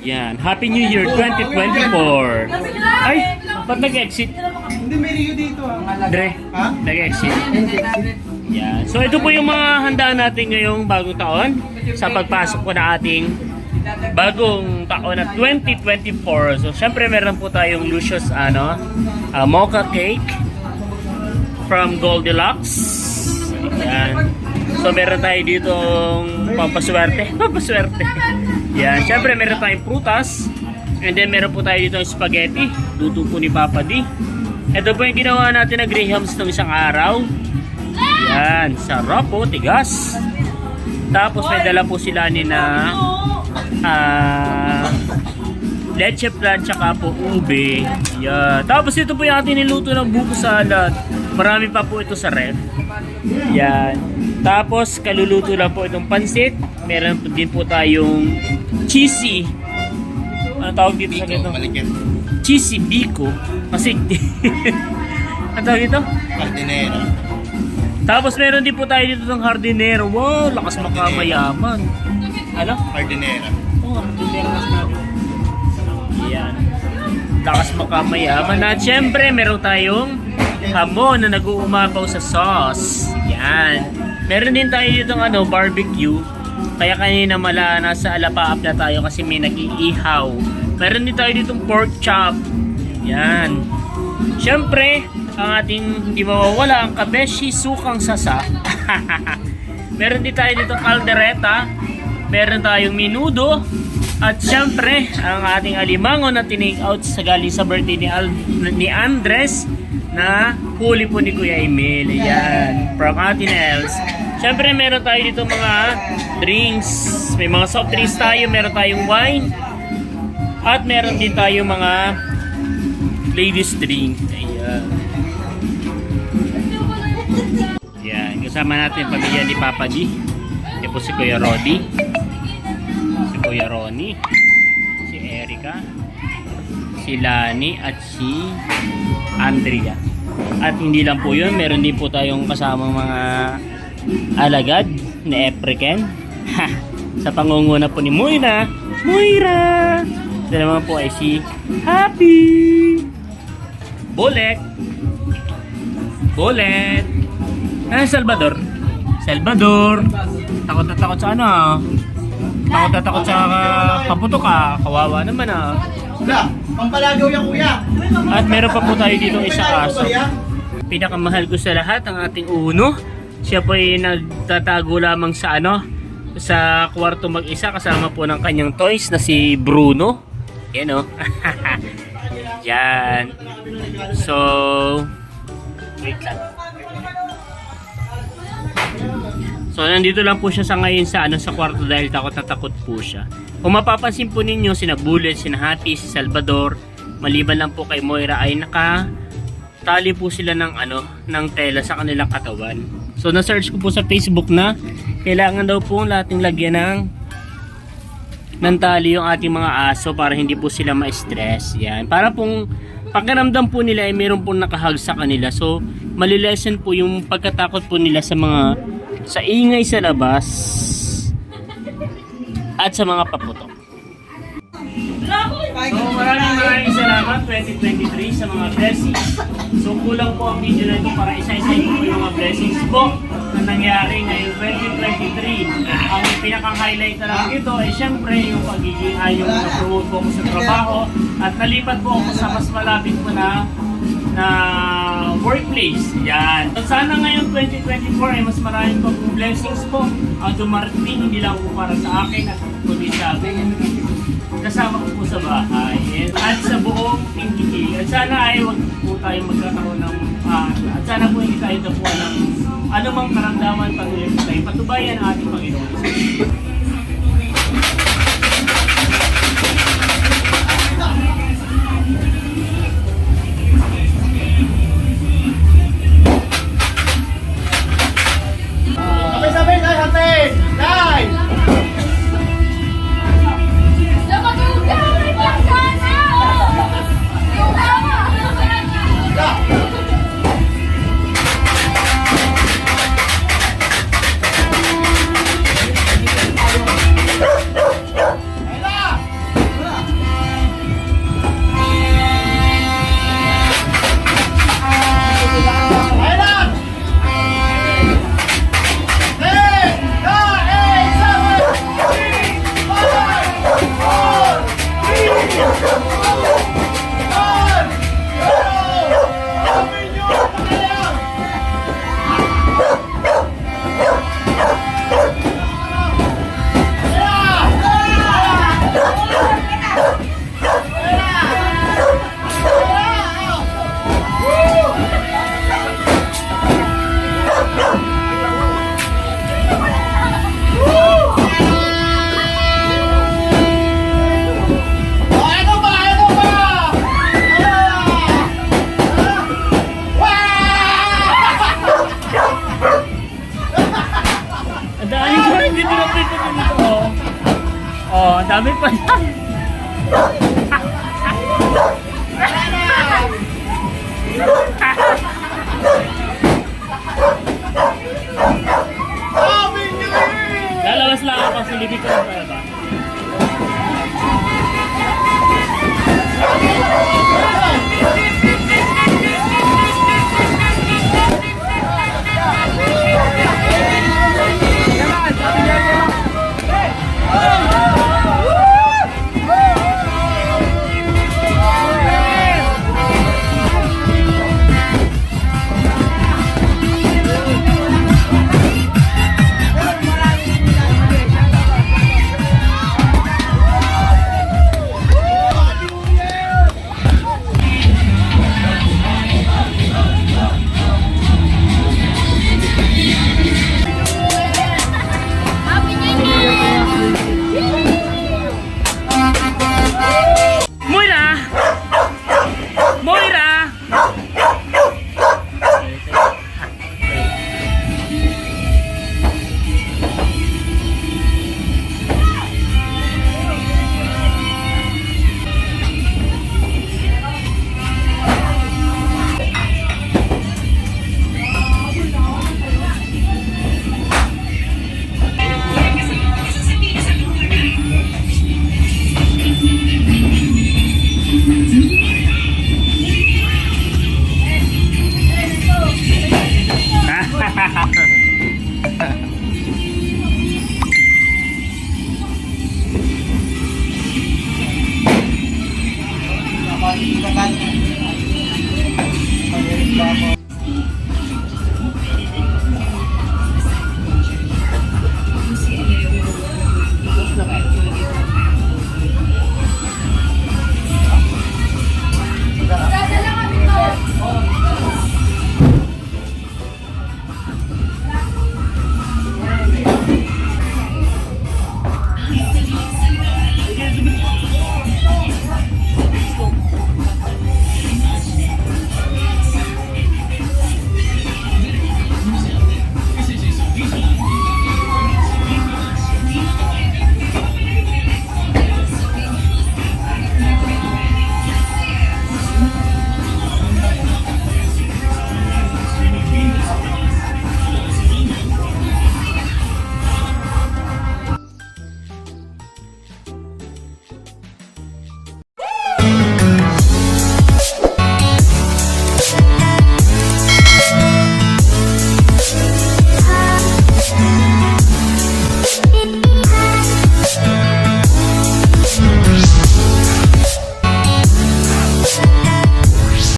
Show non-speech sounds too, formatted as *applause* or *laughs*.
Yan. Happy New Year 2024. Ay, ba't nag-exit? Hindi, may Rio dito ah. Dre, Ha? nag-exit. Yan. So ito po yung mga handaan natin ngayong bagong taon sa pagpasok po na ating bagong taon na 2024. So syempre meron po tayong Lucius ano, ah, mocha cake from Goldilocks. Yan. So meron tayo ditong pampaswerte. *laughs* Pampaswerte. Yan. Syempre meron tayong prutas. And then meron po tayo ditong spaghetti. Luto po ni Papa D. Ito po yung ginawa natin na grahams ng isang araw. Yan. Sarap po. Tigas. Tapos may dala po sila ni na ah leche plan tsaka po ube. Yan. Tapos ito po yung ating niluto ng buko salad. Marami pa po ito sa ref. Yan. Tapos kaluluto lang po itong pansit. Meron po din po tayong cheesy. Ano tawag dito sa ganito? Cheesy biko. Kasi *laughs* ano tawag dito? Cardinero. Tapos meron din po tayo dito ng hardinero. Wow, lakas makamayaman. Ano? Cardinero. Oh, hardinero na sinabi. Yan. Lakas makamayaman. At syempre, meron tayong hamon na nag-uumapaw sa sauce. Yan. Meron din tayo dito ng ano, barbecue. Kaya kanina mala nasa alapaap na tayo kasi may nag-iihaw. Meron din tayo ditong pork chop. Yan. Syempre, ang ating hindi mawawala ang kabeshi sukang sasa. *laughs* Meron din tayo dito kaldereta. Meron tayong minudo. At syempre, ang ating alimango na tinake out sa galing sa birthday ni, Al, ni Andres na huli po ni Kuya Emil. Ayan, from Ate Nels. Syempre, meron tayo dito mga drinks. May mga soft drinks tayo. Meron tayong wine. At meron din tayo mga ladies drink. Ayan. Yan, kasama natin yung pamilya ni Papa G. Yan po si Kuya Rodi. Si Kuya Ronnie. Si Erica. Si Lani at si Andrea. At hindi lang po yun, meron din po tayong kasamang mga alagad ni Epriken. Ha! Sa pangunguna po ni Moira. Moira! Ito naman po ay si Happy! Bullet! Bullet! Ano Salvador? Salvador! Takot na takot sa ano ah. Takot na takot sa uh, paputok ah. Kawawa naman ah. Wala, pampalagaw yan kuya. At meron pa po tayo dito isang aso. Pinakamahal ko sa lahat ang ating uno. Siya po ay nagtatago lamang sa ano, sa kwarto mag-isa kasama po ng kanyang toys na si Bruno. Yan o. *laughs* Yan. So, wait lang. So, nandito lang po siya sa ngayon sa ano sa kwarto dahil takot na takot po siya. Kung mapapansin po ninyo, sina Bullet, sina Happy, si Salvador, maliban lang po kay Moira ay naka tali po sila ng ano, ng tela sa kanilang katawan. So na-search ko po sa Facebook na kailangan daw po nating lagyan ng ng tali yung ating mga aso para hindi po sila ma-stress. Yan. Para pong pakiramdam po nila ay meron pong nakahag sa kanila. So malilesen po yung pagkatakot po nila sa mga sa ingay sa labas at sa mga paputok. So maraming maraming salamat 2023 sa mga blessings. So kulang po ang video na ito para isa-isa po yung mga blessings po na nangyari ngayong 2023. Ang pinaka-highlight na lang ito ay syempre yung pagiging ay yung na-promote po ako sa trabaho at nalipat po ako sa mas malapit po na na workplace. Yan. At sana ngayon 2024 ay mas marami pa po blessings po ang dumarating hindi lang po para sa akin at kundi sa akin kasama ko po sa bahay at sa buong PTK. At sana ay wag po tayo magkakaroon ng ah, at sana po hindi tayo tapuan ng anumang karamdaman pag tayo patubayan ang ating Panginoon. Dami pa yan. Year! Lalawas lang ako kasi libig ko tayo ba?